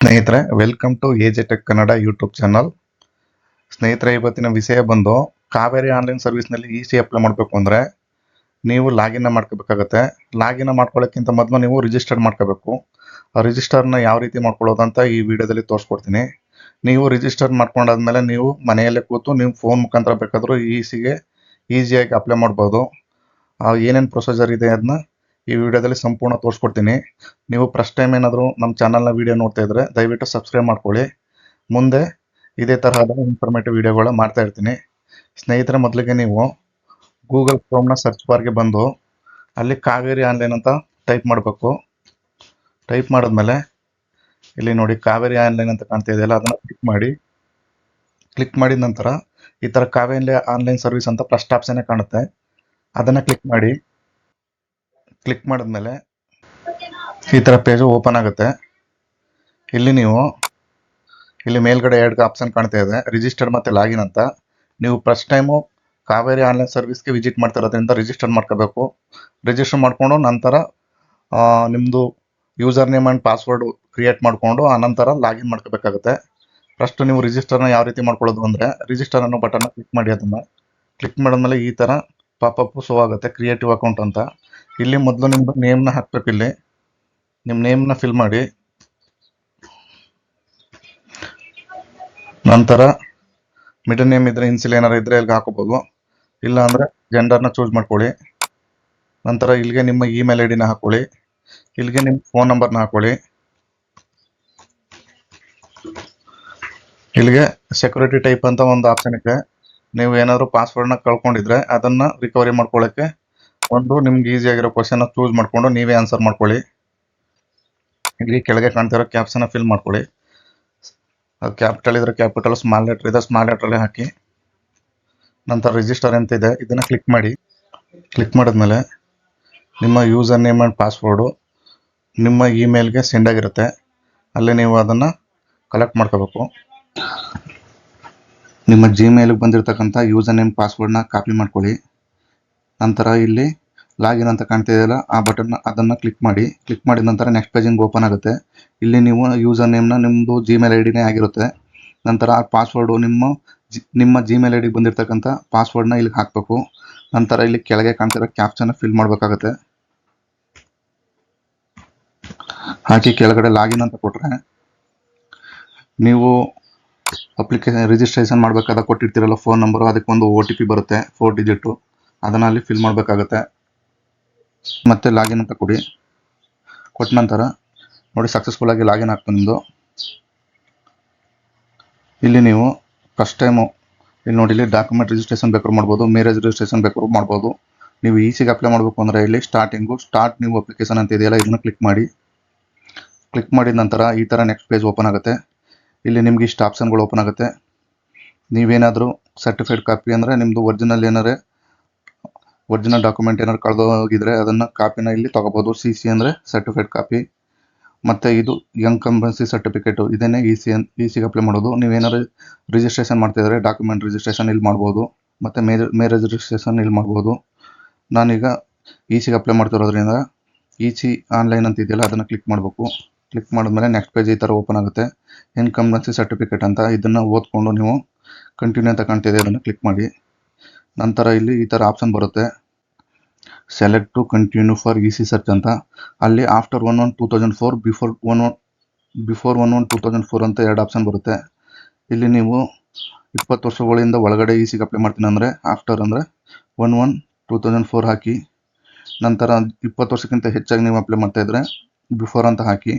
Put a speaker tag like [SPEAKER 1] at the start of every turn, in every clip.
[SPEAKER 1] ಸ್ನೇಹಿತರೆ welcome to A J tech Kannada YouTube channel ಸ್ನೇಹಿತರೆ, ಇವತ್ತಿನ ವಿಷಯ ಬಂದು ಕಾವೇರಿ ಆನ್ಲೈನ್ ಸರ್ವಿಸ್ನಲ್ಲಿ ಇ ಸಿ ಅಪ್ಲೈ ಮಾಡಬೇಕು ಅಂದರೆ ನೀವು ಲಾಗಿನ್ ಮಾಡ್ಕೋಬೇಕಾಗತ್ತೆ. ಲಾಗಿನ್ ಮಾಡ್ಕೊಳ್ಳೋಕ್ಕಿಂತ ಮೊದಲು ನೀವು ರಿಜಿಸ್ಟರ್ ಮಾಡ್ಕೋಬೇಕು. ಆ ರಿಜಿಸ್ಟರ್ನ ಯಾವ ರೀತಿ ಮಾಡ್ಕೊಳ್ಳೋದು ಅಂತ ಈ ವಿಡಿಯೋದಲ್ಲಿ ತೋರಿಸ್ಕೊಡ್ತೀನಿ. ನೀವು ರಿಜಿಸ್ಟರ್ ಮಾಡ್ಕೊಂಡಾದ್ಮೇಲೆ ನೀವು ಮನೆಯಲ್ಲೇ ಕೂತು ನೀವು ಫೋನ್ ಮುಖಾಂತರ ಬೇಕಾದರೂ ಇ ಸಿಗೆ ಈಸಿಯಾಗಿ ಅಪ್ಲೈ ಮಾಡ್ಬೋದು. ಏನೇನು ಪ್ರೊಸೀಜರ್ ಇದೆ ಅದನ್ನ ಈ ವಿಡಿಯೋದಲ್ಲಿ ಸಂಪೂರ್ಣ ತೋರಿಸ್ಕೊಡ್ತೀನಿ. ನೀವು ಫಸ್ಟ್ ಟೈಮ್ ಏನಾದರೂ ನಮ್ಮ ಚಾನಲ್ನ ವೀಡಿಯೋ ನೋಡ್ತಾ ಇದ್ರೆ ದಯವಿಟ್ಟು ಸಬ್ಸ್ಕ್ರೈಬ್ ಮಾಡ್ಕೊಳ್ಳಿ. ಮುಂದೆ ಇದೇ ತರಹದ ಇನ್ಫಾರ್ಮೇಟಿವ್ ವೀಡಿಯೋಗಳು ಮಾಡ್ತಾ ಇರ್ತೀನಿ. ಸ್ನೇಹಿತರ, ಮೊದಲಿಗೆ ನೀವು ಗೂಗಲ್ ಕ್ರೋಮ್ನ ಸರ್ಚ್ ಬಾರ್ಗೆ ಬಂದು ಅಲ್ಲಿ ಕಾವೇರಿ ಆನ್ಲೈನ್ ಅಂತ ಟೈಪ್ ಮಾಡಬೇಕು. ಟೈಪ್ ಮಾಡಿದ್ಮೇಲೆ ಇಲ್ಲಿ ನೋಡಿ ಕಾವೇರಿ ಆನ್ಲೈನ್ ಅಂತ ಕಾಣ್ತಾ ಇದೆಯಲ್ಲ ಅದನ್ನು ಕ್ಲಿಕ್ ಮಾಡಿ. ಕ್ಲಿಕ್ ಮಾಡಿದ ನಂತರ ಈ ಥರ ಕಾವೇರಿ ಆನ್ಲೈನ್ ಸರ್ವಿಸ್ ಅಂತ ಫಸ್ಟ್ ಆಪ್ಷನ್ನೇ ಕಾಣುತ್ತೆ. ಅದನ್ನು ಕ್ಲಿಕ್ ಮಾಡಿ. ಕ್ಲಿಕ್ ಮಾಡಿದ್ಮೇಲೆ ಈ ಥರ ಪೇಜು ಓಪನ್ ಆಗುತ್ತೆ. ಇಲ್ಲಿ ನೀವು, ಇಲ್ಲಿ ಮೇಲ್ಗಡೆ ಎರಡು ಆಪ್ಷನ್ ಕಾಣ್ತಾ ಇದೆ. ರಿಜಿಸ್ಟರ್ ಮತ್ತು ಲಾಗಿನ್ ಅಂತ. ನೀವು ಫಸ್ಟ್ ಟೈಮು ಕಾವೇರಿ ಆನ್ಲೈನ್ ಸರ್ವಿಸ್ಗೆ ವಿಸಿಟ್ ಮಾಡ್ತಿರೋದ್ರಿಂದ ರಿಜಿಸ್ಟರ್ ಮಾಡ್ಕೋಬೇಕು. ರಿಜಿಸ್ಟರ್ ಮಾಡಿಕೊಂಡು ನಂತರ ನಿಮ್ಮದು user name and password create ಮಾಡಿಕೊಂಡು ಆನಂತರ ಲಾಗಿನ್ ಮಾಡ್ಕೋಬೇಕಾಗುತ್ತೆ. ಫಸ್ಟ್ ನೀವು ರಿಜಿಸ್ಟರ್ನ ಯಾವ ರೀತಿ ಮಾಡ್ಕೊಳ್ಳೋದು ಅಂದರೆ ರಿಜಿಸ್ಟರ್ ಅನ್ನೋ ಬಟನ್ನ ಕ್ಲಿಕ್ ಮಾಡಿ ಅದನ್ನು. ಕ್ಲಿಕ್ ಮಾಡಿದ್ಮೇಲೆ ಈ ಥರ ಪಾಪಪ್ಪು ಶೋ ಆಗುತ್ತೆ ಕ್ರಿಯೇಟಿವ್ ಅಕೌಂಟ್ ಅಂತ. ಇಲ್ಲಿ ಮೊದಲು ನಿಮ್ಮ ನೇಮ್ನ ಹಾಕ್ಬೇಕು ಇಲ್ಲಿ. ನಿಮ್ಮ ನೇಮ್ನ ಫಿಲ್ ಮಾಡಿ. ನಂತರ ಮಿಡಲ್ ನೇಮ್ ಇದ್ರೆ ಇನ್ಸಿಲ್ ಏನಾರು ಇದ್ರೆ ಇಲ್ಲಿ ಹಾಕೋಬಹುದು ಇಲ್ಲ ಅಂದ್ರೆ ಜೆಂಡರ್ನ ಚೂಸ್ ಮಾಡ್ಕೊಳ್ಳಿ. ನಂತರ ಇಲ್ಲಿಗೆ ನಿಮ್ಮ ಇಮೇಲ್ ಐ ಡಿನ ಹಾಕೊಳ್ಳಿ. ಇಲ್ಲಿಗೆ ನಿಮ್ಮ ಫೋನ್ ನಂಬರ್ನ ಹಾಕೊಳ್ಳಿ. ಇಲ್ಲಿಗೆ ಸೆಕ್ಯೂರಿಟಿ ಟೈಪ್ ಅಂತ ಒಂದು ಆಪ್ಷನ್ ಇದೆ. ನೀವು ಏನಾದರೂ ಪಾಸ್ವರ್ಡ್ನ ಕಳ್ಕೊಂಡಿದ್ರೆ ಅದನ್ನ ರಿಕವರಿ ಮಾಡ್ಕೊಳ್ಳೋಕ್ಕೆ ಒಂದು ನಿಮ್ಗೆ ಈಸಿ ಆಗಿರೋ ಕ್ವಶನ್ ಚೂಸ್ ಮಾಡಿಕೊಂಡು ನೀವೇ ಆನ್ಸರ್ ಮಾಡ್ಕೊಳ್ಳಿ. ಇಲ್ಲಿ ಕೆಳಗೆ ಕಾಣ್ತಿರೋ ಕ್ಯಾಪ್ಸನ್ನ ಫಿಲ್ ಮಾಡ್ಕೊಳ್ಳಿ. ಕ್ಯಾಪಿಟಲ್ ಇದ್ರೆ ಕ್ಯಾಪಿಟಲ್ ಸ್ಮಾಲ್ ಲೆಟರ್ ಇದೆ ಸ್ಮಾಲ್ ಲೆಟ್ರಲ್ಲಿ ಹಾಕಿ. ನಂತರ ರಿಜಿಸ್ಟರ್ ಅಂತ ಇದೆ, ಇದನ್ನು ಕ್ಲಿಕ್ ಮಾಡಿ. ಕ್ಲಿಕ್ ಮಾಡಿದ್ಮೇಲೆ ನಿಮ್ಮ ಯೂಸರ್ ನೇಮ್ ಆ್ಯಂಡ್ ಪಾಸ್ವರ್ಡು ನಿಮ್ಮ ಇಮೇಲ್ಗೆ ಸೆಂಡ್ ಆಗಿರುತ್ತೆ. ಅಲ್ಲೇ ನೀವು ಅದನ್ನು ಕಲೆಕ್ಟ್ ಮಾಡ್ಕೋಬೇಕು. ನಿಮ್ಮ ಜಿಮೇಲ್ಗೆ ಬಂದಿರತಕ್ಕಂಥ ಯೂಸರ್ ನೇಮ್ ಪಾಸ್ವರ್ಡ್ನ ಕಾಪಿ ಮಾಡ್ಕೊಳ್ಳಿ. ನಂತರ ಇಲ್ಲಿ ಲಾಗಿನ್ ಅಂತ ಕಾಣ್ತಿದೆಯಲ್ಲ ಆ ಬಟನ್ ಅದನ್ನು ಕ್ಲಿಕ್ ಮಾಡಿ. ಕ್ಲಿಕ್ ಮಾಡಿದ ನಂತರ ನೆಕ್ಸ್ಟ್ ಪೇಜಿಂಗ್ ಓಪನ್ ಆಗುತ್ತೆ. ಇಲ್ಲಿ ನೀವು ಯೂಸರ್ ನೇಮ್ನ ನಿಮ್ಮದು ಜಿಮೇಲ್ ಐ ಡಿನೇ ಆಗಿರುತ್ತೆ. ನಂತರ ಆ ಪಾಸ್ವರ್ಡು ನಿಮ್ಮ ಜಿ, ನಿಮ್ಮ ಜಿಮೇಲ್ ಐ ಡಿಗೆ ಬಂದಿರತಕ್ಕಂಥ ಪಾಸ್ವರ್ಡ್ನ ಇಲ್ಲಿಗೆ ಹಾಕಬೇಕು. ನಂತರ ಇಲ್ಲಿ ಕೆಳಗೆ ಕಾಣ್ತಿರೋ ಕ್ಯಾಪ್ಚನ್ನ ಫಿಲ್ ಮಾಡಬೇಕಾಗುತ್ತೆ. ಹಾಕಿ ಕೆಳಗಡೆ ಲಾಗಿನ್ ಅಂತ ಕೊಟ್ಟರೆ ನೀವು ಅಪ್ಲಿಕೇಶನ್ ರಿಜಿಸ್ಟ್ರೇಷನ್ ಮಾಡಬೇಕಾದ ಕೊಟ್ಟಿರ್ತೀರಲ್ಲ ಫೋನ್ ನಂಬರು ಅದಕ್ಕೆ ಒಂದು ಒ ಟಿ ಪಿ ಬರುತ್ತೆ ಫೋರ್ ಡಿಜಿಟು ಅದನ್ನು ಅಲ್ಲಿ ಫಿಲ್ ಮಾಡಬೇಕಾಗತ್ತೆ. ಮತ್ತೆ ಲಾಗಿನ್ ಅಂತ ಕೊಡಿ. ಕೊಟ್ಟ ನಂತರ ನೋಡಿ ಸಕ್ಸಸ್ಫುಲ್ ಆಗಿ ಲಾಗಿನ್ ಆಗ್ತದೆ ನಿಮ್ಮದು ಇಲ್ಲಿ ನೀವು ಫಸ್ಟ್ ಟೈಮು ಇಲ್ಲಿ ನೋಡಿ ಇಲ್ಲಿ ಡಾಕ್ಯುಮೆಂಟ್ ರಿಜಿಸ್ಟ್ರೇಷನ್ ಬೇಕಾದ್ರೂ ಮಾಡ್ಬೋದು ಮ್ಯಾರೇಜ್ ರಿಜಿಸ್ಟ್ರೇಷನ್ ಬೇಕಾದ್ರೂ ಮಾಡ್ಬೋದು. ನೀವು ಈಸಿಗೆ ಅಪ್ಲೈ ಮಾಡಬೇಕು ಅಂದರೆ ಇಲ್ಲಿ ಸ್ಟಾರ್ಟಿಂಗು ಸ್ಟಾರ್ಟ್ ನೀವು ಅಪ್ಲಿಕೇಶನ್ ಅಂತ ಇದೆಯಲ್ಲ, ಇದನ್ನು ಕ್ಲಿಕ್ ಮಾಡಿ. ಕ್ಲಿಕ್ ಮಾಡಿದ ನಂತರ ಈ ಥರ ನೆಕ್ಸ್ಟ್ ಪೇಜ್ ಓಪನ್ ಆಗುತ್ತೆ. ಇಲ್ಲಿ ನಿಮ್ಗೆ ಇಷ್ಟು ಆಪ್ಷನ್ಗಳು ಓಪನ್ ಆಗುತ್ತೆ. ನೀವೇನಾದರೂ ಸರ್ಟಿಫೈಡ್ ಕಾಪಿ ಅಂದರೆ ನಿಮ್ಮದು ಒರಿಜಿನಲ್ ಏನಾರೆ ಒರಿಜಿನಲ್ ಡಾಕ್ಯುಮೆಂಟ್ ಏನಾದ್ರು ಕಳೆದೋಗಿದ್ರೆ ಅದನ್ನು ಕಾಪಿನ ಇಲ್ಲಿ ತೊಗೋಬೋದು ಸಿ ಸಿ ಅಂದರೆ ಸರ್ಟಿಫೈಡ್ ಕಾಪಿ ಮತ್ತು ಇದು ಯಂಗ್ ಕಂಪನ್ಸಿ ಸರ್ಟಿಫಿಕೇಟು ಇದನ್ನೇ ಇ ಸಿ ಅನ್ ಇ ಸಿಗೆ ಅಪ್ಲೈ ಮಾಡೋದು. ನೀವೇನಾದ್ರು ರಿಜಿಸ್ಟ್ರೇಷನ್ ಮಾಡ್ತಿದ್ರೆ ಡಾಕ್ಯುಮೆಂಟ್ ರಿಜಿಸ್ಟ್ರೇಷನ್ ಇಲ್ಲಿ ಮಾಡ್ಬೋದು. ಮತ್ತು ಮ್ಯಾರೇಜ್ ರಿಜಿಸ್ಟ್ರೇಷನ್ ಇಲ್ಲಿ ಮಾಡ್ಬೋದು. ನಾನೀಗ ಇ ಸಿಗೆ ಅಪ್ಲೈ ಮಾಡ್ತಿರೋದ್ರಿಂದ ಇ ಸಿ ಆನ್ಲೈನ್ ಅಂತ ಇದೆಯಲ್ಲ, ಅದನ್ನು ಕ್ಲಿಕ್ ಮಾಡಬೇಕು. ಕ್ಲಿಕ್ ಮಾಡಿದ್ಮೇಲೆ ನೆಕ್ಸ್ಟ್ ಪೇಜ್ ಈ ಥರ ಓಪನ್ ಆಗುತ್ತೆ. ಇನ್ಕಂಬನ್ಸಿ ಸರ್ಟಿಫಿಕೇಟ್ ಅಂತ ಇದನ್ನು ಓದ್ಕೊಂಡು ನೀವು ಕಂಟಿನ್ಯೂ ಅಂತ ಕಾಣ್ತಿದೆ ಅದನ್ನು ಕ್ಲಿಕ್ ಮಾಡಿ. ನಂತರ ಇಲ್ಲಿ ಈ ಥರ ಆಪ್ಷನ್ ಬರುತ್ತೆ. Select to continue for E C search ಅಂತ. ಅಲ್ಲಿ after one one two thousand four before one one before one one two thousand four ಅಂತ ಎರಡು ಆಪ್ಷನ್ ಬರುತ್ತೆ. ಇಲ್ಲಿ ನೀವು ಇಪ್ಪತ್ತು ವರ್ಷಗಳಿಂದ ಒಳಗಡೆ ಇ ಸಿಗೆ ಅಪ್ಲೈ ಮಾಡ್ತೀನಿ ಅಂದರೆ ಆಫ್ಟರ್ ಅಂದರೆ one one two thousand four ಹಾಕಿ, ನಂತರ ಇಪ್ಪತ್ತು ವರ್ಷಕ್ಕಿಂತ ಹೆಚ್ಚಾಗಿ ನೀವು ಅಪ್ಲೈ ಮಾಡ್ತಾ ಇದ್ರೆ ಬಿಫೋರ್ ಅಂತ ಹಾಕಿ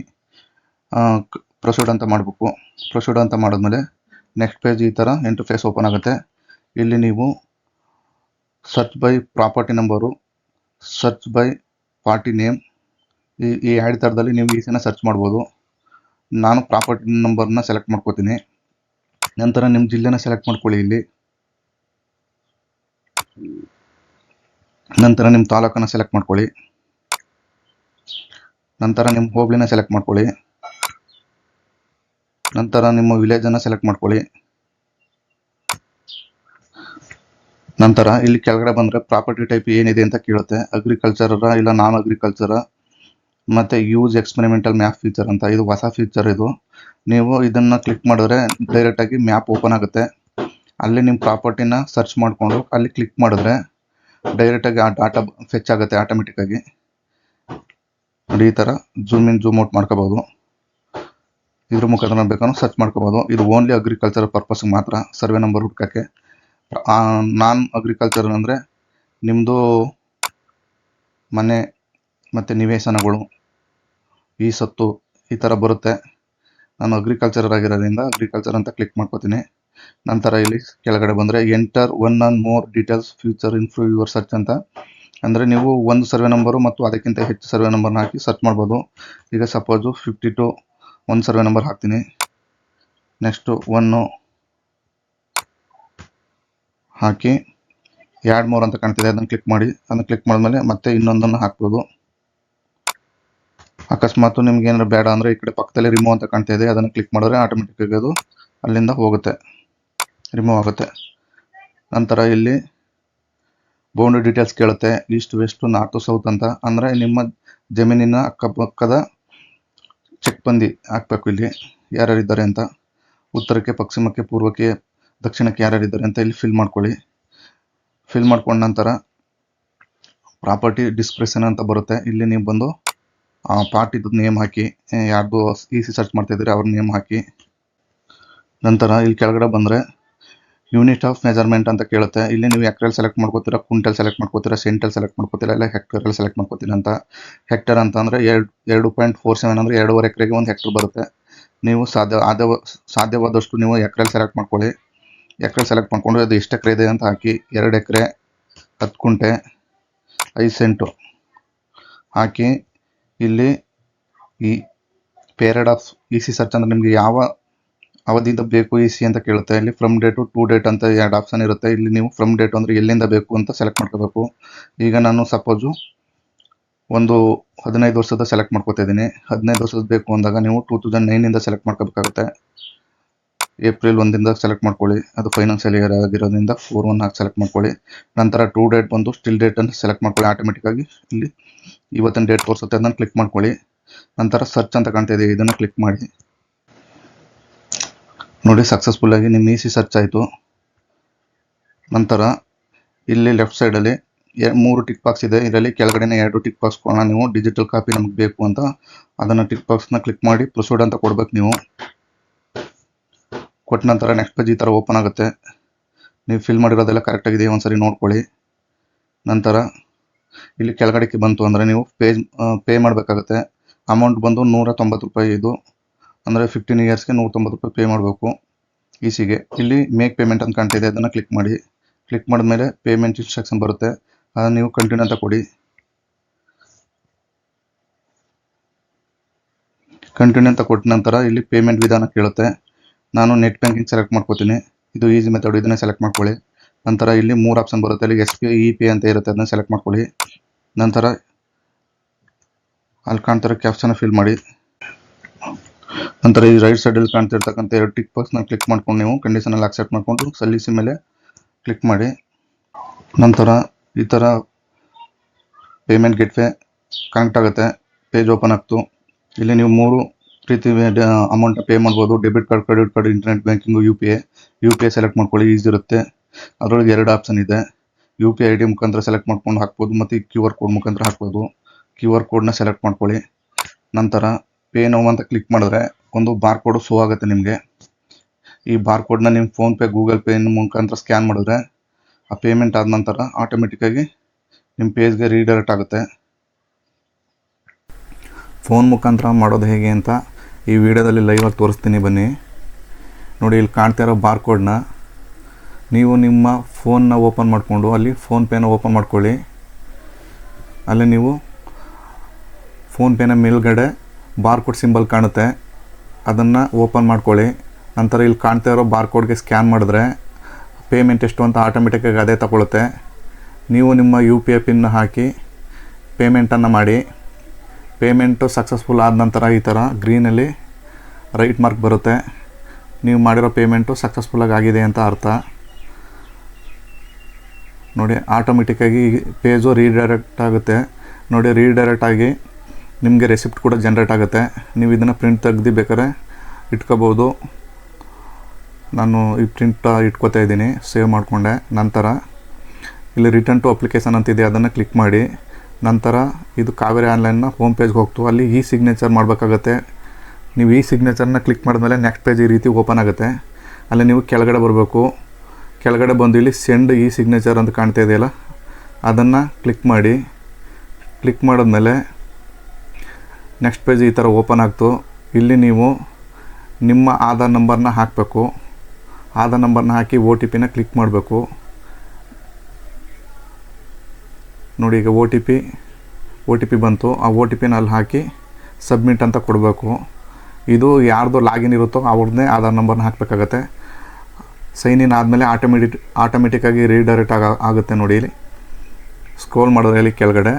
[SPEAKER 1] ಪ್ರೊಸೀಡ್ ಅಂತ ಮಾಡಬೇಕು. ಪ್ರೊಸೀಡ್ ಅಂತ ಮಾಡಿದ್ಮೇಲೆ ನೆಕ್ಸ್ಟ್ ಪೇಜ್ ಈ ಥರ ಎಂಟು ಫೇಸ್ ಓಪನ್ ಆಗುತ್ತೆ. ಇಲ್ಲಿ ನೀವು search by property number search by party name ಈ ಈ ಎರಡು ಥರದಲ್ಲಿ ನೀವು ಈಸಿನ ಸರ್ಚ್ ಮಾಡ್ಬೋದು. ನಾನು ಪ್ರಾಪರ್ಟಿ ನಂಬರ್ನ ಸೆಲೆಕ್ಟ್ ಮಾಡ್ಕೋತೀನಿ. ನಂತರ ನಿಮ್ಮ ಜಿಲ್ಲೆನ ಸೆಲೆಕ್ಟ್ ಮಾಡ್ಕೊಳ್ಳಿ ಇಲ್ಲಿ. ನಂತರ ನಿಮ್ಮ ತಾಲೂಕನ್ನು ಸೆಲೆಕ್ಟ್ ಮಾಡ್ಕೊಳ್ಳಿ. ನಂತರ ನಿಮ್ಮ ಹೋಬಳಿನ ಸೆಲೆಕ್ಟ್ ಮಾಡ್ಕೊಳ್ಳಿ. ನಂತರ ನಿಮ್ಮ ವಿಲೇಜನ್ನು ಸೆಲೆಕ್ಟ್ ಮಾಡ್ಕೊಳ್ಳಿ. ನಂತರ ಇಲ್ಲಿ ಕೆಳಗಡೆ ಬಂದರೆ ಪ್ರಾಪರ್ಟಿ ಟೈಪ್ ಏನಿದೆ ಅಂತ ಕೇಳುತ್ತೆ. ಅಗ್ರಿಕಲ್ಚರ ಇಲ್ಲ ನಾನ್ ಅಗ್ರಿಕಲ್ಚರ ಮತ್ತು ಯೂಸ್ ಎಕ್ಸ್ಪೆರಿಮೆಂಟಲ್ ಮ್ಯಾಪ್ ಫೀಚರ್ ಅಂತ, ಇದು ಹೊಸ ಫೀಚರ್ ಇದು. ನೀವು ಇದನ್ನು ಕ್ಲಿಕ್ ಮಾಡಿದ್ರೆ ಡೈರೆಕ್ಟಾಗಿ ಮ್ಯಾಪ್ ಓಪನ್ ಆಗುತ್ತೆ. ಅಲ್ಲಿ ನಿಮ್ಮ ಪ್ರಾಪರ್ಟಿನ ಸರ್ಚ್ ಮಾಡಿಕೊಂಡು ಅಲ್ಲಿ ಕ್ಲಿಕ್ ಮಾಡಿದ್ರೆ ಡೈರೆಕ್ಟಾಗಿ ಆ ಡಾಟಾ ಫೆಚ್ ಆಗುತ್ತೆ ಆಟೋಮೆಟಿಕ್ಕಾಗಿ ನೋಡಿ, ಈ ಥರ ಜೂಮ್ ಇನ್ ಜೂಮ್ ಔಟ್ ಮಾಡ್ಕೋಬೋದು. ಇದ್ರ ಮುಖಾಂತರ ಬೇಕಾದ್ರೂ ಸರ್ಚ್ ಮಾಡ್ಕೋಬೋದು. ಇದು ಓನ್ಲಿ ಅಗ್ರಿಕಲ್ಚರ್ ಪರ್ಪಸ್ಗೆ ಮಾತ್ರ. ಸರ್ವೆ ನಂಬರ್ ಹುಡ್ಕೋಕ್ಕೆ. ನಾನ್ ಅಗ್ರಿಕಲ್ಚರ್ ಅಂದರೆ ನಿಮ್ಮದು ಮನೆ ಮತ್ತು ನಿವೇಶನಗಳು, ಈ ಸತ್ತು ಈ ಥರ ಬರುತ್ತೆ. ನಾನು ಅಗ್ರಿಕಲ್ಚರ್ ಆಗಿರೋದ್ರಿಂದ ಅಗ್ರಿಕಲ್ಚರ್ ಅಂತ ಕ್ಲಿಕ್ ಮಾಡ್ಕೋತೀನಿ. ನಂತರ ಇಲ್ಲಿ ಕೆಳಗಡೆ ಬಂದರೆ enter one or more details future ಇನ್ಫ್ರೂ your search ಅಂತ. ಅಂದರೆ ನೀವು ಒಂದು ಸರ್ವೆ ನಂಬರು ಮತ್ತು ಅದಕ್ಕಿಂತ ಹೆಚ್ಚು ಸರ್ವೆ ನಂಬರ್ನ ಹಾಕಿ ಸರ್ಚ್ ಮಾಡ್ಬೋದು. ಈಗ ಸಪೋಸು ಫಿಫ್ಟಿ ಟು ಒಂದು ಸರ್ವೆ ನಂಬರ್ ಹಾಕ್ತೀನಿ. ನೆಕ್ಸ್ಟು ಒನ್ನು ಹಾಕಿ ಎರಡು ಮೂರು ಅಂತ ಕಾಣ್ತಿದೆ, ಅದನ್ನು ಕ್ಲಿಕ್ ಮಾಡಿ, ಅದನ್ನು ಕ್ಲಿಕ್ ಮಾಡಿದ್ಮೇಲೆ ಮತ್ತೆ ಇನ್ನೊಂದನ್ನು ಹಾಕ್ಬೋದು. ಅಕಸ್ಮಾತ್ ನಿಮ್ಗೆ ಏನಾದ್ರು ಬೇಡ ಅಂದರೆ ಈ ಕಡೆ ಪಕ್ಕದಲ್ಲಿ ರಿಮೂವ್ ಅಂತ ಕಾಣ್ತಾ ಇದೆ, ಅದನ್ನು ಕ್ಲಿಕ್ ಮಾಡಿದ್ರೆ ಆಟೋಮೆಟಿಕ್ಕಾಗಿ ಅದು ಅಲ್ಲಿಂದ ಹೋಗುತ್ತೆ ರಿಮೂವ್ ಆಗುತ್ತೆ. ನಂತರ ಇಲ್ಲಿ ಬೌಂಡ್ರಿ ಡೀಟೇಲ್ಸ್ ಕೇಳುತ್ತೆ ಈಸ್ಟ್ ವೆಸ್ಟ್ ನಾರ್ತ್ ಸೌತ್ ಅಂತ. ಅಂದರೆ ನಿಮ್ಮ ಜಮೀನಿನ ಅಕ್ಕಪಕ್ಕದ ಚೆಕ್ ಬಂದಿ ಹಾಕ್ಬೇಕು ಇಲ್ಲಿ, ಯಾರ್ಯಾರಿದ್ದಾರೆ ಅಂತ. ಉತ್ತರಕ್ಕೆ, ಪಶ್ಚಿಮಕ್ಕೆ, ಪೂರ್ವಕ್ಕೆ ದಕ್ಷಿಣಕ್ಕೆ ಯಾರ್ಯಾರಿದ್ದಾರೆ ಅಂತ ಇಲ್ಲಿ ಫಿಲ್ ಮಾಡ್ಕೊಳ್ಳಿ. ಫಿಲ್ ಮಾಡ್ಕೊಂಡ ನಂತರ ಪ್ರಾಪರ್ಟಿ ಡಿಸ್ಕ್ರಿಪ್ಷನ್ ಅಂತ ಬರುತ್ತೆ. ಇಲ್ಲಿ ನೀವು ಬಂದು ಪಾರ್ಟಿದು ನೇಮ್ ಹಾಕಿ ಯಾರ್ದು ಇ ಸಿ ಸರ್ಚ್ ಮಾಡ್ತಾ ಇದ್ದೀರಿ ಅವ್ರ ನೇಮ್ ಹಾಕಿ. ನಂತರ ಇಲ್ಲಿ ಕೆಳಗಡೆ ಬಂದರೆ ಯೂನಿಟ್ ಆಫ್ ಮೆಜರ್ಮೆಂಟ್ ಅಂತ ಕೇಳುತ್ತೆ. ಇಲ್ಲಿ ನೀವು ಎಕ್ರೆಲ್ ಸೆಲೆಕ್ಟ್ ಮಾಡ್ಕೋತೀರಾ ಕುಂಟಲ್ ಸೆಲೆಕ್ಟ್ ಮಾಡ್ಕೋತೀರಾ ಸೆಂಟಲ್ ಸೆಲೆಕ್ಟ್ ಮಾಡ್ಕೋತೀರಾ, ಇಲ್ಲ ಹೆಕ್ಟರಲ್ಲಿ ಸೆಲೆಕ್ಟ್ ಮಾಡ್ಕೋತೀರಾ ಅಂತ. ಹೆಕ್ಟರ್ ಅಂತ ಅಂದರೆ ಎರಡು ಎರಡು ಪಾಯಿಂಟ್ ಎಕರೆಗೆ ಒಂದು ಹೆಕ್ಟರ್ ಬರುತ್ತೆ. ನೀವು ಸಾಧ್ಯ ಆದ ಸಾಧ್ಯವಾದಷ್ಟು ನೀವು ಎಕ್ರೆಲ್ ಸೆಲೆಕ್ಟ್ ಮಾಡ್ಕೊಳ್ಳಿ. ಎಕ್ರೆಲ್ ಸೆಲೆಕ್ಟ್ ಮಾಡಿಕೊಂಡು ಅದು ಎಷ್ಟು ಎಕರೆ ಇದೆ ಅಂತ ಹಾಕಿ ಎರಡು ಎಕರೆ ಹತ್ತು ಕುಂಟೆ ಐದು ಸೆಂಟು ಹಾಕಿ ಇಲ್ಲಿ ಈ period of E C search ಅಂದರೆ ನಿಮಗೆ ಯಾವ ಅವಧಿಯಿಂದ ಬೇಕು ಇ ಸಿ ಅಂತ ಕೇಳುತ್ತೆ. ಇಲ್ಲಿ ಫ್ರಮ್ ಡೇಟು ಟು ಡೇಟ್ ಅಂತ ಎರಡು ಆಪ್ಷನ್ ಇರುತ್ತೆ. ಇಲ್ಲಿ ನೀವು ಫ್ರಮ್ ಡೇಟ್ ಅಂದರೆ ಎಲ್ಲಿಂದ ಬೇಕು ಅಂತ ಸೆಲೆಕ್ಟ್ ಮಾಡ್ಕೋಬೇಕು. ಈಗ ನಾನು ಸಪೋಸು ಒಂದು ಹದಿನೈದು ವರ್ಷದ ಸೆಲೆಕ್ಟ್ ಮಾಡ್ಕೋತಾ ಇದ್ದೀನಿ. ಹದಿನೈದು ವರ್ಷದ ಬೇಕು ಅಂದಾಗ ನೀವು ಟೂ ತೌಸಂಡ್ ನೈನಿಂದ ಸೆಲೆಕ್ಟ್ ಮಾಡ್ಕೋಬೇಕಾಗುತ್ತೆ. ಏಪ್ರಿಲ್ ಒಂದಿಂದ ಸೆಲೆಕ್ಟ್ ಮಾಡ್ಕೊಳ್ಳಿ. ಅದು ಫೈನಾನ್ಷಿಯಲ್ ಇಯರ್ ಆಗಿರೋದ್ರಿಂದ ಫೋರ್ ಒನ್ ಹಾಕಿ ಸೆಲೆಕ್ಟ್ ಮಾಡ್ಕೊಳ್ಳಿ. ನಂತರ ಟೂ ಡೇಟ್ ಬಂದು ಸ್ಟಿಲ್ ಡೇಟ್ ಅಂತ ಸೆಲೆಕ್ಟ್ ಮಾಡ್ಕೊಳ್ಳಿ ಆಟೋಮೆಟಿಕ್ಕಾಗಿ ಇಲ್ಲಿ ಇವತ್ತಿನ ಡೇಟ್ ತೋರಿಸುತ್ತೆ ಅದನ್ನು ಕ್ಲಿಕ್ ಮಾಡ್ಕೊಳ್ಳಿ. ನಂತರ ಸರ್ಚ್ ಅಂತ ಕಾಣ್ತಾ ಇದೆ, ಇದನ್ನು ಕ್ಲಿಕ್ ಮಾಡಿ. ನೋಡಿ ಸಕ್ಸಸ್ಫುಲ್ ಆಗಿ ನಿಮ್ಮ ಈಸಿ ಸರ್ಚ್ ಆಯಿತು. ನಂತರ ಇಲ್ಲಿ ಲೆಫ್ಟ್ ಸೈಡಲ್ಲಿ ಮೂರು ಟಿಕ್ ಬಾಕ್ಸ್ ಇದೆ. ಇದರಲ್ಲಿ ಕೆಳಗಡೆನೇ ಎರಡು ಟಿಕ್ ಬಾಕ್ಸ್ಗಳನ್ನ ನೀವು. ಡಿಜಿಟಲ್ ಕಾಪಿ ನಮ್ಗೆ ಬೇಕು ಅಂತ. ಅದನ್ನು ಟಿಕ್ ಬಾಕ್ಸ್ನ ಕ್ಲಿಕ್ ಮಾಡಿ ಪ್ರೊಸೀಡ್ ಅಂತ ಕೊಡ್ಬೇಕು ನೀವು. ಕೊಟ್ಟ ನಂತರ ನೆಕ್ಸ್ಟ್ ಪೇಜ್ ಈ ಥರ ಓಪನ್ ಆಗುತ್ತೆ. ನೀವು ಫಿಲ್ ಮಾಡಿರೋದೆಲ್ಲ ಕರೆಕ್ಟಾಗಿದೆ ಒಂದ್ಸರಿ ನೋಡ್ಕೊಳ್ಳಿ. ನಂತರ ಇಲ್ಲಿ ಕೆಳಗಡೆಗೆ ಬಂತು ಅಂದರೆ ನೀವು ಪೇಜ್ ಪೇ ಮಾಡಬೇಕಾಗುತ್ತೆ. ಅಮೌಂಟ್ ಬಂದು ನೂರ ತೊಂಬತ್ತು ರೂಪಾಯಿ ಇದು. ಅಂದರೆ ಫಿಫ್ಟೀನ್ ಇಯರ್ಸ್ಗೆ ನೂರ ತೊಂಬತ್ತು ರೂಪಾಯಿ ಪೇ ಮಾಡಬೇಕು. ಇ ಸಿಗೆ ಇಲ್ಲಿ ಮೇಕ್ ಪೇಮೆಂಟ್ ಅಂತ ಕಾಣ್ತಿದೆ ಅದನ್ನು ಕ್ಲಿಕ್ ಮಾಡಿ. ಕ್ಲಿಕ್ ಮಾಡಿದ್ಮೇಲೆ ಪೇಮೆಂಟ್ ಇನ್ಸ್ಟ್ರಕ್ಷನ್ ಬರುತ್ತೆ. ಅದನ್ನು ನೀವು ಕಂಟಿನ್ಯೂ ಅಂತ ಕೊಡಿ. ಕಂಟಿನ್ಯೂ ಅಂತ ಕೊಟ್ಟ ನಂತರ ಇಲ್ಲಿ ಪೇಮೆಂಟ್ ವಿಧಾನ ಕೇಳುತ್ತೆ. ನಾನು ನೆಟ್ ಬ್ಯಾಂಕಿಂಗ್ ಸೆಲೆಕ್ಟ್ ಮಾಡ್ಕೋತೀನಿ. ಇದು ಈಸಿ ಮೆಥಡ್ ಇದನ್ನೇ ಸೆಲೆಕ್ಟ್ ಮಾಡ್ಕೊಳ್ಳಿ. ನಂತರ ಇಲ್ಲಿ ಮೂರು ಆಪ್ಷನ್ ಬರುತ್ತೆ. ಅಲ್ಲಿ ಎಸ್ ಪಿ ಇ ಪಿ ಅಂತ ಇರುತ್ತೆ. ಅದನ್ನ ಸೆಲೆಕ್ಟ್ ಮಾಡ್ಕೊಳ್ಳಿ. ನಂತರ ಅಲ್ಲಿ ಕಾಣ್ತಿರೋ ಕ್ಯಾಪ್ಷನ್ ಫಿಲ್ ಮಾಡಿ. ನಂತರ ಈ ರೈಟ್ ಸೈಡಲ್ಲಿ ಕಾಣ್ತಿರ್ತಕ್ಕಂಥ ಎರಡು ಟಿಕ್ ಬಾಕ್ಸ್ನ ಕ್ಲಿಕ್ ಮಾಡ್ಕೊಂಡು ನೀವು ಕಂಡೀಷನಲ್ಲಿ ಅಕ್ಸೆಪ್ಟ್ ಮಾಡಿಕೊಂಡು ಸಲ್ಲಿಸಿ ಮೇಲೆ ಕ್ಲಿಕ್ ಮಾಡಿ. ನಂತರ ಈ ಥರ ಪೇಮೆಂಟ್ ಗೆಟ್ವೆ ಕನೆಕ್ಟ್ ಆಗುತ್ತೆ. ಪೇಜ್ ಓಪನ್ ಆಗ್ತು. ಇಲ್ಲಿ ನೀವು ಮೂರು ರೀತಿ ಅಮೌಂಟ್ ಪೇ ಮಾಡ್ಬೋದು. Debit card credit card internet banking U P I U P I select ಮಾಡ್ಕೊಳ್ಳಿ ಈಸಿ ಇರುತ್ತೆ. ಅದರೊಳಗೆ ಎರಡು ಆಪ್ಷನ್ ಇದೆ. ಯು ಪಿ ಐ ಡಿ ಮುಖಾಂತರ ಸೆಲೆಕ್ಟ್ ಮಾಡ್ಕೊಂಡು ಹಾಕ್ಬೋದು, ಮತ್ತು ಕ್ಯೂ ಆರ್ ಕೋಡ್ ಮುಖಾಂತರ ಹಾಕ್ಬೋದು. ಕ್ಯೂ ಆರ್ ಕೋಡ್ನ ಸೆಲೆಕ್ಟ್ ಮಾಡ್ಕೊಳ್ಳಿ. ನಂತರ ಪೇ ನೋವು ಅಂತ ಕ್ಲಿಕ್ ಮಾಡಿದ್ರೆ ಒಂದು ಬಾರ್ ಕೋಡ್ ಶೋ ಆಗುತ್ತೆ ನಿಮಗೆ. ಈ ಬಾರ್ ಕೋಡ್ನ ನಿಮ್ಮ ಫೋನ್ಪೇ ಗೂಗಲ್ ಪೇ ಮುಖಾಂತರ ಸ್ಕ್ಯಾನ್ ಮಾಡಿದ್ರೆ ಆ ಪೇಮೆಂಟ್ ಆದ ನಂತರ ಆಟೋಮೆಟಿಕ್ಕಾಗಿ ನಿಮ್ಮ ಪೇಜ್ಗೆ ರೀಡೈರೆಕ್ಟ್ ಆಗುತ್ತೆ. ಫೋನ್ ಮುಖಾಂತರ ಮಾಡೋದು ಹೇಗೆ ಅಂತ ಈ ವಿಡಿಯೋದಲ್ಲಿ ಲೈವಾಗಿ ತೋರಿಸ್ತೀನಿ ಬನ್ನಿ. ನೋಡಿ, ಇಲ್ಲಿ ಕಾಣ್ತಾ ಇರೋ ಬಾರ್ ಕೋಡ್ನ ನೀವು ನಿಮ್ಮ ಫೋನ್ನ ಓಪನ್ ಮಾಡಿಕೊಂಡು, ಅಲ್ಲಿ ಫೋನ್ಪೇನ ಓಪನ್ ಮಾಡ್ಕೊಳ್ಳಿ. ಅಲ್ಲಿ ನೀವು ಫೋನ್ಪೇನ ಮೇಲ್ಗಡೆ ಬಾರ್ ಕೋಡ್ ಸಿಂಬಲ್ ಕಾಣುತ್ತೆ. ಅದನ್ನು ಓಪನ್ ಮಾಡ್ಕೊಳ್ಳಿ. ನಂತರ ಇಲ್ಲಿ ಕಾಣ್ತಾ ಇರೋ ಬಾರ್ ಕೋಡ್ಗೆ ಸ್ಕ್ಯಾನ್ ಮಾಡಿದ್ರೆ ಪೇಮೆಂಟ್ ಎಷ್ಟು ಅಂತ ಆಟೋಮೆಟಿಕ್ಕಾಗಿ ಅದೇ ತಗೊಳುತ್ತೆ. ನೀವು ನಿಮ್ಮ ಯು ಪಿ ಐ ಪಿನ್ನ ಹಾಕಿ ಪೇಮೆಂಟನ್ನು ಮಾಡಿ. ಪೇಮೆಂಟು ಸಕ್ಸಸ್ಫುಲ್ ಆದ ನಂತರ ಈ ಥರ ಗ್ರೀನಲ್ಲಿ ರೈಟ್ ಮಾರ್ಕ್ ಬರುತ್ತೆ. ನೀವು ಮಾಡಿರೋ ಪೇಮೆಂಟು ಸಕ್ಸಸ್ಫುಲ್ಲಾಗಿ ಆಗಿದೆ ಅಂತ ಅರ್ಥ. ನೋಡಿ, ಆಟೋಮೆಟಿಕ್ಕಾಗಿ ಪೇಜು ರೀಡೈರೆಕ್ಟ್ ಆಗುತ್ತೆ. ನೋಡಿ, ರೀಡೈರೆಕ್ಟ್ ಆಗಿ ನಿಮಗೆ ರೆಸಿಪ್ಟ್ ಕೂಡ ಜನ್ರೇಟ್ ಆಗುತ್ತೆ. ನೀವು ಇದನ್ನು ಪ್ರಿಂಟ್ ತೆಗ್ದು ಬೇಕಾದ್ರೆ ಇಟ್ಕೋಬೋದು. ನಾನು ಈ ಪ್ರಿಂಟ್ ಇಟ್ಕೋತಾ ಇದ್ದೀನಿ, ಸೇವ್ ಮಾಡಿಕೊಂಡೆ. ನಂತರ ಇಲ್ಲಿ ರಿಟರ್ನ್ ಟು ಅಪ್ಲಿಕೇಶನ್ ಅಂತಿದೆ ಅದನ್ನು ಕ್ಲಿಕ್ ಮಾಡಿ. ನಂತರ ಇದು ಕಾವೇರಿ ಆನ್ಲೈನ್ನ ಹೋಮ್ ಪೇಜ್ಗೆ ಹೋಗ್ತು. ಅಲ್ಲಿ ಈ ಸಿಗ್ನೇಚರ್ ಮಾಡಬೇಕಾಗತ್ತೆ. ನೀವು ಈ ಸಿಗ್ನೇಚರ್ನ ಕ್ಲಿಕ್ ಮಾಡಿದ್ಮೇಲೆ ನೆಕ್ಸ್ಟ್ ಪೇಜ್ ಈ ರೀತಿ ಓಪನ್ ಆಗುತ್ತೆ. ಅಲ್ಲಿ ನೀವು ಕೆಳಗಡೆ ಬರಬೇಕು. ಕೆಳಗಡೆ ಬಂದು ಇಲ್ಲಿ ಸೆಂಡ್ ಈ ಸಿಗ್ನೇಚರ್ ಅಂತ ಕಾಣ್ತಾ ಇದೆಯಲ್ಲ, ಅದನ್ನು ಕ್ಲಿಕ್ ಮಾಡಿ. ಕ್ಲಿಕ್ ಮಾಡಿದ್ಮೇಲೆ ನೆಕ್ಸ್ಟ್ ಪೇಜ್ ಈ ಥರ ಓಪನ್ ಆಗ್ತು. ಇಲ್ಲಿ ನೀವು ನಿಮ್ಮ ಆಧಾರ್ ನಂಬರ್ನ ಹಾಕಬೇಕು. ಆಧಾರ್ ನಂಬರ್ನ ಹಾಕಿ ಒ ಟಿ ಪಿನ ಕ್ಲಿಕ್ ಮಾಡಬೇಕು. ನೋಡಿ, ಈಗ O T P O T P ಬಂತು. ಆ ಓ ಟಿ ಪಿನ ಅಲ್ಲಿ ಹಾಕಿ ಸಬ್ಮಿಟ್ ಅಂತ ಕೊಡಬೇಕು. ಇದು ಯಾರ್ದು ಲಾಗಿನ್ ಇರುತ್ತೋ ಅವ್ರದ್ದೇ ಆಧಾರ್ ನಂಬರ್ನ ಹಾಕಬೇಕಾಗತ್ತೆ. ಸೈನ್ ಇನ್ ಆದಮೇಲೆ ಆಟೋಮೆಟಿಕ್ ಆಟೋಮೆಟಿಕ್ಕಾಗಿ ರೀಡೈರೆಕ್ಟ್ ಆಗ, ಆಗುತ್ತೆ ನೋಡಿ ಇಲ್ಲಿ. ಸ್ಕ್ರೋಲ್ ಮಾಡಿದ್ರೆ ಇಲ್ಲಿ ಕೆಳಗಡೆ.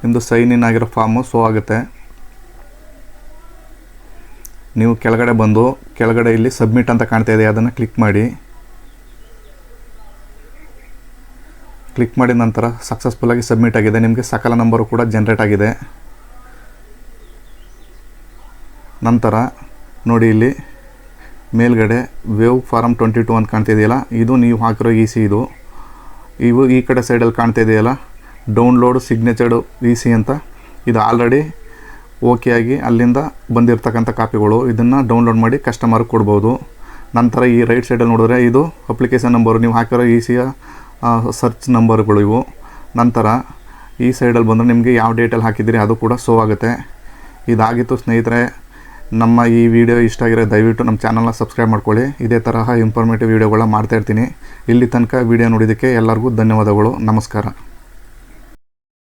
[SPEAKER 1] ನಿಮ್ಮದು ಸೈನ್ ಇನ್ ಆಗಿರೋ ಫಾರ್ಮು ಸೋ ಆಗುತ್ತೆ. ನೀವು ಕೆಳಗಡೆ ಬಂದು, ಕೆಳಗಡೆ ಇಲ್ಲಿ ಸಬ್ಮಿಟ್ ಅಂತ ಕಾಣ್ತಾ ಇದೆ ಅದನ್ನು ಕ್ಲಿಕ್ ಮಾಡಿ. ಕ್ಲಿಕ್ ಮಾಡಿದ ನಂತರ ಸಕ್ಸಸ್ಫುಲ್ಲಾಗಿ ಸಬ್ಮಿಟ್ ಆಗಿದೆ. ನಿಮಗೆ ಸಕಲ ನಂಬರು ಕೂಡ ಜನ್ರೇಟ್ ಆಗಿದೆ. ನಂತರ ನೋಡಿ ಇಲ್ಲಿ ಮೇಲ್ಗಡೆ ವೇವ್ ಫಾರಮ್ ಟ್ವೆಂಟಿ ಟು ಅಂತ ಕಾಣ್ತಿದೆಯಲ್ಲ? ಇದು ನೀವು ಹಾಕಿರೋ ಇ ಸಿ ಇದು. ಇವು ಈ ಕಡೆ ಸೈಡಲ್ಲಿ ಕಾಣ್ತಾ ಇದೆಯಲ್ಲ ಡೌನ್ಲೋಡ್ ಸಿಗ್ನೇಚರ್ಡು ಇ ಸಿ ಅಂತ. ಇದು ಆಲ್ರೆಡಿ ಓಕೆ ಆಗಿ ಅಲ್ಲಿಂದ ಬಂದಿರತಕ್ಕಂಥ ಕಾಪಿಗಳು ಇದನ್ನು ಡೌನ್ಲೋಡ್ ಮಾಡಿ ಕಸ್ಟಮರ್ಗೆ ಕೊಡ್ಬೋದು. ನಂತರ ಈ ರೈಟ್ ಸೈಡಲ್ಲಿ ನೋಡಿದ್ರೆ ಇದು ಅಪ್ಲಿಕೇಶನ್ ನಂಬರು ನೀವು ಹಾಕಿರೋ ಇ ಸಿಯ ಸರ್ಚ್ ನಂಬರ್ಗಳು ಇವು. ನಂತರ ಈ ಸೈಡಲ್ಲಿ ಬಂದರೆ ನಿಮಗೆ ಯಾವ ಡೇಟಲ್ಲಿ ಹಾಕಿದ್ದೀರಿ ಅದು ಕೂಡ ಸೋ ಆಗುತ್ತೆ. ಇದಾಗಿತ್ತು ಸ್ನೇಹಿತರೆ, ನಮ್ಮ ಈ ವಿಡಿಯೋ ಇಷ್ಟ ಆಗಿರೋ ದಯವಿಟ್ಟು ನಮ್ಮ ಚಾನಲ್ನ ಸಬ್ಸ್ಕ್ರೈಬ್ ಮಾಡ್ಕೊಳ್ಳಿ. ಇದೇ ತರಹ ಇನ್ಫಾರ್ಮೇಟಿವ್ ವೀಡಿಯೋಗಳನ್ನ ಮಾಡ್ತಾಯಿರ್ತೀನಿ ಇಲ್ಲಿ ತನಕ ವಿಡಿಯೋ ನೋಡಿದ್ದಕ್ಕೆ ಎಲ್ಲರಿಗೂ ಧನ್ಯವಾದಗಳು. ನಮಸ್ಕಾರ.